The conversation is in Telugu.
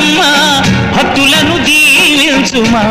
నీదమ్మా భక్తులను దీవించుమా?